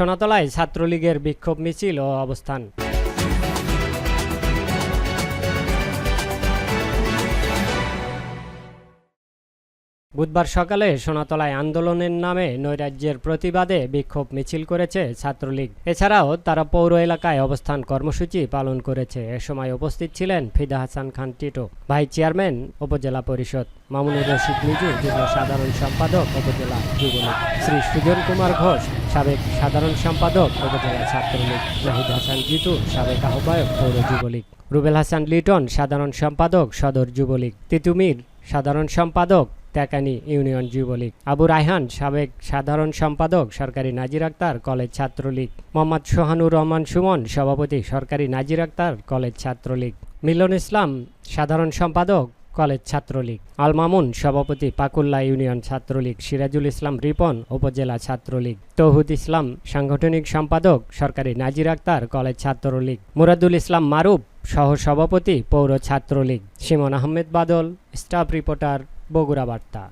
সোনাতলায় ছাত্রলীগের বিক্ষোভ মিছিল ও অবস্থান। বুধবার সকালে সোনাতলায় আন্দোলনের নামে নৈরাজ্যের প্রতিবাদে বিক্ষোভ মিছিল করেছে ছাত্রলীগ। এছাড়াও তারা পৌর এলাকায় অবস্থান কর্মসূচি পালন করেছে। এ সময় উপস্থিত ছিলেন ফিদা হাসান খান টিটো ভাইস চেয়ারম্যান উপজেলা পরিষদ, মামুনুর রশিদ নিজু যুগ্ম সাধারণ সম্পাদক উপজেলা যুবলীগ। শ্রী সুজন কুমার ঘোষ সাবেক সাধারণ সম্পাদক, উপজেলা ছাত্রলীগ, নাহিদ হাসান জিতু, সাবেক আহ্বায়ক, পৌর যুবলীগ। রুবেল হাসান লিটন, সাধারণ সম্পাদক, সদর যুবলীগ। তিতুমির সাধারণ সম্পাদক, ত্যাকানি ইউনিয়ন যুবলীগ। আবু রায়হান, সাবেক সাধারণ সম্পাদক, সরকারি নাজির আক্তার, কলেজ ছাত্রলীগ। মোহাম্মদ সোহানুর রহমান সুমন, সভাপতি, সরকারি নাজির আক্তার, কলেজ ছাত্রলীগ। মিলন ইসলাম, সাধারণ সম্পাদক কলেজ ছাত্রলীগ। আল মামুন সভাপতি পাকুল্লা ইউনিয়ন ছাত্রলীগ, সিরাজুল ইসলাম রিপন উপজেলা ছাত্রলীগ, তৌহুদ ইসলাম সাংগঠনিক সম্পাদক, সরকারি নাজির আক্তার কলেজ ছাত্রলীগ, মুরাদুল ইসলাম মারুফ সহসভাপতি পৌর ছাত্রলীগ সিমন আহমেদ বাদল, স্টাফ রিপোর্টার, বগুড়া বার্তা।